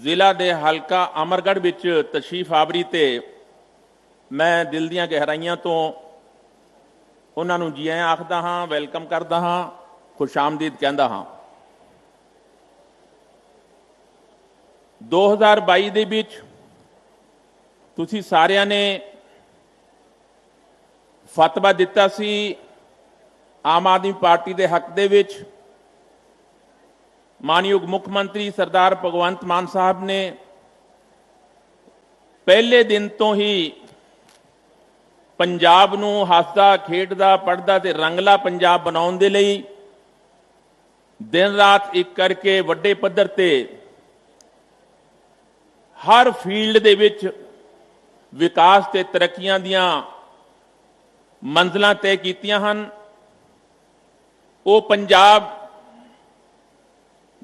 ਜ਼ਿਲ੍ਹਾ ਦੇ ਹਲਕਾ ਅਮਰਗੜ੍ਹ ਵਿੱਚ ਤਸ਼ਰੀਫ ਆਵਰੀ ਤੇ ਮੈਂ ਦਿਲ ਦੀਆਂ ਗਹਿਰਾਈਆਂ ਤੋਂ ਉਹਨਾਂ ਨੂੰ ਜੀ ਆਇਆਂ ਆਖਦਾ ਹਾਂ, ਵੈਲਕਮ ਕਰਦਾ ਹਾਂ ਖੁਸ਼ਾਮਦੀਦ ਕਹਿੰਦਾ ਹਾਂ। 2022 ਦੇ ਵਿੱਚ ਤੁਸੀਂ ਸਾਰਿਆਂ ਨੇ ਫਤਵਾ ਦਿੱਤਾ ਸੀ ਆਮ ਆਦਮੀ ਪਾਰਟੀ ਦੇ ਹੱਕ ਦੇ ਵਿੱਚ। ਮਾਨਯੋਗ ਮੁੱਖ ਮੰਤਰੀ ਸਰਦਾਰ ਭਗਵੰਤ ਮਾਨ ਸਾਹਿਬ ਨੇ ਪਹਿਲੇ ਦਿਨ ਤੋਂ ਹੀ ਪੰਜਾਬ ਨੂੰ ਹੱਸਦਾ ਖੇਡਦਾ ਪੜਦਾ ਤੇ ਰੰਗਲਾ ਪੰਜਾਬ ਬਣਾਉਣ ਦੇ ਲਈ ਦਿਨ ਰਾਤ ਇੱਕ ਕਰਕੇ ਵੱਡੇ ਪੱਧਰ ਤੇ ਹਰ ਫੀਲਡ ਦੇ ਵਿੱਚ ਵਿਕਾਸ ਤੇ ਤਰੱਕੀਆਂ ਦੀਆਂ ਮੰਜ਼ਲਾਂ ਤੈਅ ਕੀਤੀਆਂ ਹਨ। ਉਹ ਪੰਜਾਬ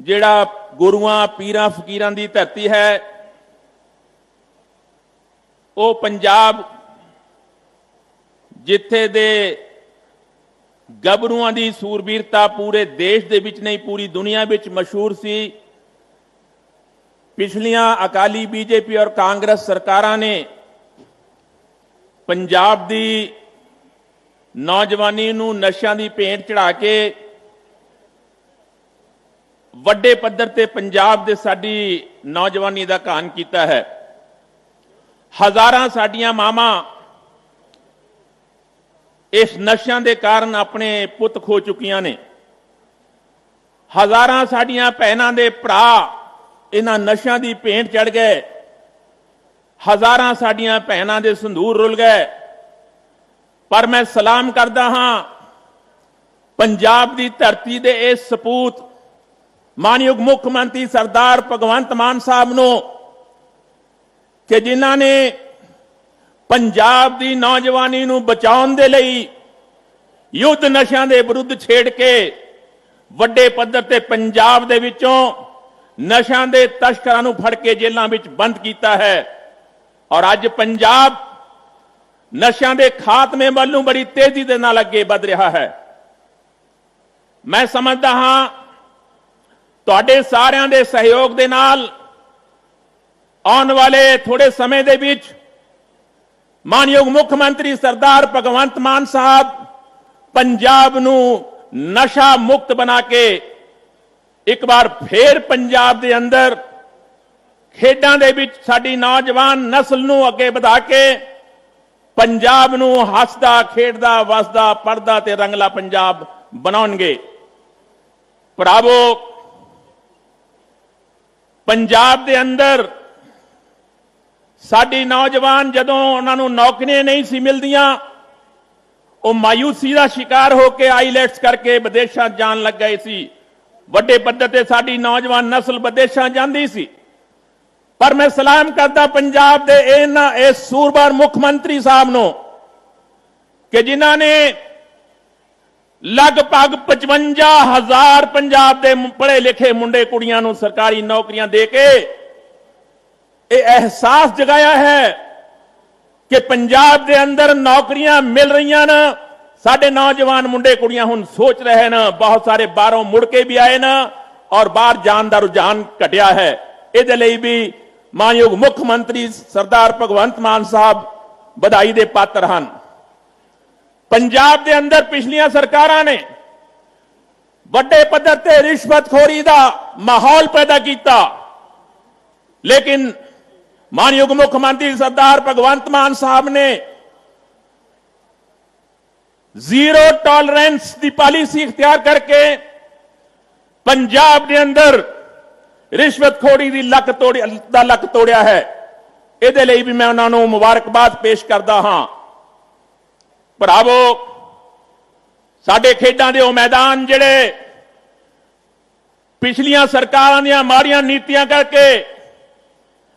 ਜਿਹੜਾ ਗੁਰੂਆਂ, ਪੀਰਾਂ, ਫਕੀਰਾਂ ਦੀ ਧਰਤੀ ਹੈ, ਉਹ ਪੰਜਾਬ ਜਿੱਥੇ ਦੇ ਗੱਭਰੂਆਂ ਦੀ ਸੂਰਬੀਰਤਾ ਪੂਰੇ ਦੇਸ਼ ਦੇ ਵਿੱਚ ਨਹੀਂ, ਪੂਰੀ ਦੁਨੀਆ ਵਿੱਚ ਮਸ਼ਹੂਰ ਸੀ। ਪਿਛਲੀਆਂ ਅਕਾਲੀ ਬੀਜੇਪੀ ਔਰ ਕਾਂਗਰਸ ਸਰਕਾਰਾਂ ਨੇ ਪੰਜਾਬ ਦੀ ਨੌਜਵਾਨੀ ਨੂੰ ਨਸ਼ਿਆਂ ਦੀ ਭੇਂਟ ਚੜਾ ਕੇ ਵੱਡੇ ਪੱਧਰ ਤੇ ਪੰਜਾਬ ਦੇ ਸਾਡੀ ਨੌਜਵਾਨੀ ਦਾ ਕਾਨ ਕੀਤਾ ਹੈ। ਹਜ਼ਾਰਾਂ ਸਾਡੀਆਂ ਮਾਵਾਂ ਇਸ ਨਸ਼ਿਆਂ ਦੇ ਕਾਰਨ ਆਪਣੇ ਪੁੱਤ ਖੋ ਚੁੱਕੀਆਂ ਨੇ। ਹਜ਼ਾਰਾਂ ਸਾਡੀਆਂ ਭੈਣਾਂ ਦੇ ਭਰਾ ਇਹਨਾਂ ਨਸ਼ਿਆਂ ਦੀ ਭੇਂਟ ਚੜ ਗਏ। ਹਜ਼ਾਰਾਂ ਸਾਡੀਆਂ ਭੈਣਾਂ ਦੇ ਸੰਧੂਰ ਰੁਲ ਗਏ। ਪਰ ਮੈਂ ਸਲਾਮ ਕਰਦਾ ਹਾਂ, ਪੰਜਾਬ ਦੀ ਧਰਤੀ ਦੇ ਇਹ ਸਪੂਤ ਮਾਨਯੋਗ ਮੁੱਖ ਮੰਤਰੀ ਸਰਦਾਰ ਭਗਵੰਤ ਮਾਨ ਸਾਹਿਬ ਨੂੰ ਕਿ ਜਿਨ੍ਹਾਂ ਨੇ ਪੰਜਾਬ ਦੀ ਨੌਜਵਾਨੀ ਨੂੰ ਬਚਾਉਣ ਦੇ ਲਈ ਯੁੱਧ ਨਸ਼ਿਆਂ ਦੇ ਵਿਰੁੱਧ ਛੇੜ ਕੇ ਵੱਡੇ ਪੱਧਰ ਤੇ ਪੰਜਾਬ ਦੇ ਵਿੱਚੋਂ ਨਸ਼ਿਆਂ ਦੇ ਤਸਕਰਾਂ ਨੂੰ ਫੜ ਕੇ ਜੇਲ੍ਹਾਂ ਵਿੱਚ ਬੰਦ ਕੀਤਾ ਹੈ। ਔਰ ਅੱਜ ਪੰਜਾਬ ਨਸ਼ਿਆਂ ਦੇ ਖਾਤਮੇ ਵੱਲ ਨੂੰ ਬੜੀ ਤੇਜ਼ੀ ਦੇ ਨਾਲ ਅੱਗੇ ਵਧ ਰਿਹਾ ਹੈ। ਮੈਂ ਸਮਝਦਾ ਹਾਂ ਤੁਹਾਡੇ ਸਾਰਿਆਂ ਦੇ ਸਹਿਯੋਗ ਦੇ ਨਾਲ ਆਉਣ ਵਾਲੇ ਥੋੜੇ ਸਮੇਂ ਦੇ ਵਿੱਚ ਮਾਨਯੋਗ ਮੁੱਖ ਮੰਤਰੀ ਸਰਦਾਰ ਭਗਵੰਤ ਮਾਨ ਸਾਹਿਬ ਪੰਜਾਬ ਨੂੰ ਨਸ਼ਾ ਮੁਕਤ ਬਣਾ ਕੇ ਇੱਕ ਵਾਰ ਫੇਰ ਪੰਜਾਬ ਦੇ ਅੰਦਰ ਖੇਡਾਂ ਦੇ ਵਿੱਚ ਸਾਡੀ ਨੌਜਵਾਨ ਨਸਲ ਨੂੰ ਅੱਗੇ ਵਧਾ ਕੇ ਪੰਜਾਬ ਨੂੰ ਹੱਸਦਾ, ਖੇਡਦਾ, ਵਸਦਾ ਪੜਦਾ ਤੇ ਰੰਗਲਾ ਪੰਜਾਬ ਬਣਾਉਣਗੇ। ਭਰਾਵੋ ਪੰਜਾਬ ਦੇ ਅੰਦਰ ਸਾਡੀ ਨੌਜਵਾਨ ਜਦੋਂ ਉਹਨਾਂ ਨੂੰ ਨੌਕਰੀਆਂ ਨਹੀਂ ਸੀ ਮਿਲਦੀਆਂ, ਉਹ ਮਾਇੂਸੀ ਦਾ ਸ਼ਿਕਾਰ ਹੋ ਕੇ ਆਈਲੈਟਸ ਕਰਕੇ ਵਿਦੇਸ਼ਾਂ ਜਾਣ ਲੱਗ ਗਏ ਸੀ। ਵੱਡੇ ਪੱਧਰ ਤੇ ਸਾਡੀ ਨੌਜਵਾਨ ਨਸਲ ਵਿਦੇਸ਼ਾਂ ਜਾਂਦੀ ਸੀ। ਪਰ ਮੈਂ ਸਲਾਮ ਕਰਦਾ ਪੰਜਾਬ ਦੇ ਇਹਨਾਂ, ਇਸ ਸੂਰਬਾਰ ਮੁੱਖ ਮੰਤਰੀ ਸਾਹਿਬ ਨੂੰ ਕਿ ਜਿਨ੍ਹਾਂ ਨੇ ਲਗਭਗ 55000 ਪੰਜਾਬ ਦੇ ਪੜ੍ਹੇ ਲਿਖੇ ਮੁੰਡੇ ਕੁੜੀਆਂ ਨੂੰ ਸਰਕਾਰੀ ਨੌਕਰੀਆਂ ਦੇ ਕੇ ਇਹ ਅਹਿਸਾਸ ਜਗਾਇਆ ਹੈ ਕਿ ਪੰਜਾਬ ਦੇ ਅੰਦਰ ਨੌਕਰੀਆਂ ਮਿਲ ਰਹੀਆਂ ਨੇ ਸਾਡੇ ਨੌਜਵਾਨ ਮੁੰਡੇ ਕੁੜੀਆਂ ਹੁਣ ਸੋਚ ਰਹੇ ਨੇ ਬਹੁਤ ਸਾਰੇ ਬਾਹਰੋਂ ਮੁੜ ਕੇ ਵੀ ਆਏ ਨੇ ਔਰ ਬਾਹਰ ਜਾਣ ਦਾ ਰੁਝਾਨ ਘਟਿਆ ਹੈ। ਇਹਦੇ ਲਈ ਵੀ ਮਾਨਯੋਗ ਮੁੱਖ ਮੰਤਰੀ ਸਰਦਾਰ ਭਗਵੰਤ ਮਾਨ ਸਾਹਿਬ ਵਧਾਈ ਦੇ ਪਾਤਰ ਹਨ। ਪੰਜਾਬ ਦੇ ਅੰਦਰ ਪਿਛਲੀਆਂ ਸਰਕਾਰਾਂ ਨੇ ਵੱਡੇ ਪੱਧਰ ਤੇ ਰਿਸ਼ਵਤਖੋਰੀ ਦਾ ਮਾਹੌਲ ਪੈਦਾ ਕੀਤਾ। ਲੇਕਿਨ ਮਾਨਯੋਗ ਮੁੱਖ ਮੰਤਰੀ ਸਰਦਾਰ ਭਗਵੰਤ ਮਾਨ ਸਾਹਿਬ ਨੇ ਜ਼ੀਰੋ ਟੋਲਰੈਂਸ ਦੀ ਪਾਲਿਸੀ ਇਖਤਿਆਰ ਕਰਕੇ ਪੰਜਾਬ ਦੇ ਅੰਦਰ ਰਿਸ਼ਵਤਖੋਰੀ ਦੀ ਲੱਕ ਤੋੜੀ, ਦਾ ਲੱਕ ਤੋੜਿਆ ਹੈ। ਇਹਦੇ ਲਈ ਵੀ ਮੈਂ ਉਹਨਾਂ ਨੂੰ ਮੁਬਾਰਕਬਾਦ ਪੇਸ਼ ਕਰਦਾ ਹਾਂ। ਭਰਾਵੋ, ਸਾਡੇ ਖੇਡਾਂ ਦੇ ਉਹ ਮੈਦਾਨ ਜਿਹੜੇ ਪਿਛਲੀਆਂ ਸਰਕਾਰਾਂ ਦੀਆਂ ਮਾੜੀਆਂ ਨੀਤੀਆਂ ਕਰਕੇ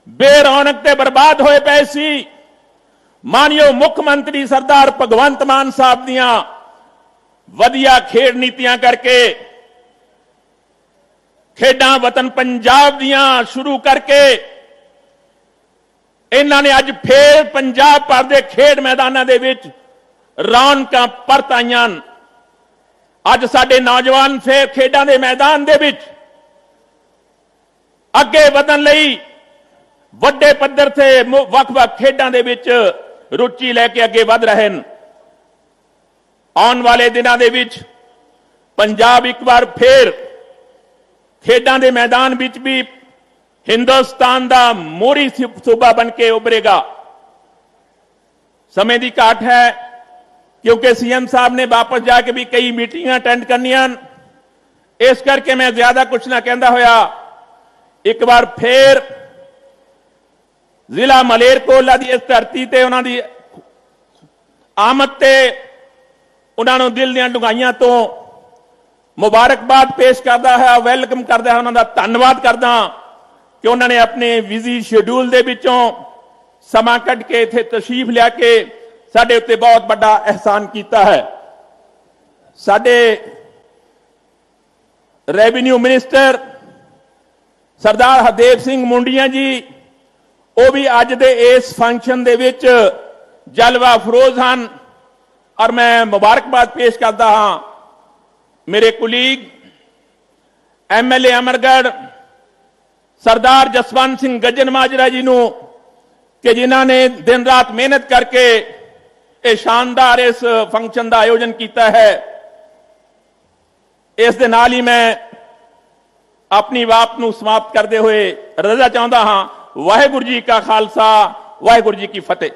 ਬੇਰੌਣਕ ਤੇ ਬਰਬਾਦ ਹੋਏ ਪਏ ਸੀ, ਮਾਨਯੋਗ ਮੁੱਖ ਮੰਤਰੀ ਸਰਦਾਰ ਭਗਵੰਤ ਮਾਨ ਸਾਹਿਬ ਦੀਆਂ ਵਧੀਆ ਖੇਡ ਨੀਤੀਆਂ ਕਰਕੇ, ਖੇਡਾਂ ਵਤਨ ਪੰਜਾਬ ਦੀਆਂ ਸ਼ੁਰੂ ਕਰਕੇ, ਇਹਨਾਂ ਨੇ ਅੱਜ ਫੇਰ ਪੰਜਾਬ ਭਰ ਦੇ ਖੇਡ ਮੈਦਾਨਾਂ ਦੇ ਵਿੱਚ ਰੌਣਕਾਂ ਪਰਤ ਆਈਆਂ ਹਨ। ਅੱਜ ਸਾਡੇ ਨੌਜਵਾਨ ਫੇਰ ਖੇਡਾਂ ਦੇ ਮੈਦਾਨ ਦੇ ਵਿੱਚ ਅੱਗੇ ਵਧਣ ਲਈ ਵੱਡੇ ਪੱਧਰ ਤੇ ਵੱਖ-ਵੱਖ ਖੇਡਾਂ ਦੇ ਵਿੱਚ ਰੁਚੀ ਲੈ ਕੇ ਅੱਗੇ ਵਧ ਰਹੇ ਹਨ। ਆਉਣ ਵਾਲੇ ਦਿਨਾਂ ਦੇ ਵਿੱਚ ਪੰਜਾਬ ਇੱਕ ਵਾਰ ਫੇਰ ਖੇਡਾਂ ਦੇ ਮੈਦਾਨ ਵਿੱਚ ਵੀ ਹਿੰਦੁਸਤਾਨ ਦਾ ਮੋਰੀ ਸੂਬਾ ਬਣ ਕੇ ਉਭਰੇਗਾ। ਸਮੇਂ ਦੀ ਘਾਟ ਹੈ। ਕਿਉਂਕਿ ਸੀਐਮ ਸਾਹਿਬ ਨੇ ਵਾਪਸ ਜਾ ਕੇ ਵੀ ਕਈ ਮੀਟਿੰਗਾਂ ਅਟੈਂਡ ਕਰਨੀਆਂ ਹਨ ਇਸ ਕਰਕੇ ਮੈਂ ਜ਼ਿਆਦਾ ਕੁਝ ਨਾ ਕਹਿੰਦਾ ਹੋਇਆ ਇੱਕ ਵਾਰ ਫੇਰ ਜ਼ਿਲ੍ਹਾ ਮਲੇਰਕੋਲਾ ਦੀ ਇਸ ਧਰਤੀ ਤੇ ਉਹਨਾਂ ਦੀ ਆਮਦ ਤੇ ਉਹਨਾਂ ਨੂੰ ਦਿਲ ਦੀਆਂ ਡੁੰਗਾਈਆਂ ਤੋਂ ਮੁਬਾਰਕਬਾਦ ਪੇਸ਼ ਕਰਦਾ ਹੈ ਵੈਲਕਮ ਕਰਦਾ ਹੈ ਉਹਨਾਂ ਦਾ ਧੰਨਵਾਦ ਕਰਦਾ ਕਿ ਉਹਨਾਂ ਨੇ ਆਪਣੇ ਬਿਜ਼ੀ ਸ਼ਡਿਊਲ ਦੇ ਵਿੱਚੋਂ ਸਮਾਂ ਕੱਢ ਕੇ ਇੱਥੇ ਤਸ਼ਰੀਫ ਲਿਆ ਕੇ ਸਾਡੇ ਉੱਤੇ ਬਹੁਤ ਵੱਡਾ ਅਹਿਸਾਨ ਕੀਤਾ ਹੈ। ਸਾਡੇ ਰੈਵਨਿਊ ਮਿਨਿਸਟਰ ਸਰਦਾਰ ਹਰਦੇਵ ਸਿੰਘ ਮੁੰਡੀਆਂ ਜੀ, ਉਹ ਵੀ ਅੱਜ ਦੇ ਇਸ ਫੰਕਸ਼ਨ ਦੇ ਵਿੱਚ ਜਲਵਾ ਫਰੋਜ਼ ਹਨ। ਔਰ ਮੈਂ ਮੁਬਾਰਕਬਾਦ ਪੇਸ਼ ਕਰਦਾ ਹਾਂ ਮੇਰੇ ਕੁਲੀਗ ਐਮਐਲਏ ਅਮਰਗੜ ਸਰਦਾਰ ਜਸਵੰਤ ਸਿੰਘ ਗੱਜਨ ਮਾਜਰਾ ਜੀ ਨੂੰ ਕਿ ਜਿਨ੍ਹਾਂ ਨੇ ਦਿਨ ਰਾਤ ਮਿਹਨਤ ਕਰਕੇ ਇਹ ਸ਼ਾਨਦਾਰ ਇਸ ਫੰਕਸ਼ਨ ਦਾ ਆਯੋਜਨ ਕੀਤਾ ਹੈ। ਇਸ ਦੇ ਨਾਲ ਹੀ ਮੈਂ ਆਪਣੀ ਬਾਤ ਨੂੰ ਸਮਾਪਤ ਕਰਦੇ ਹੋਏ ਰਜ਼ਾ ਚਾਹੁੰਦਾ ਹਾਂ, ਵਾਹਿਗੁਰੂ ਜੀ ਕਾ ਖਾਲਸਾ, ਵਾਹਿਗੁਰੂ ਜੀ ਕੀ ਫਤਿਹ।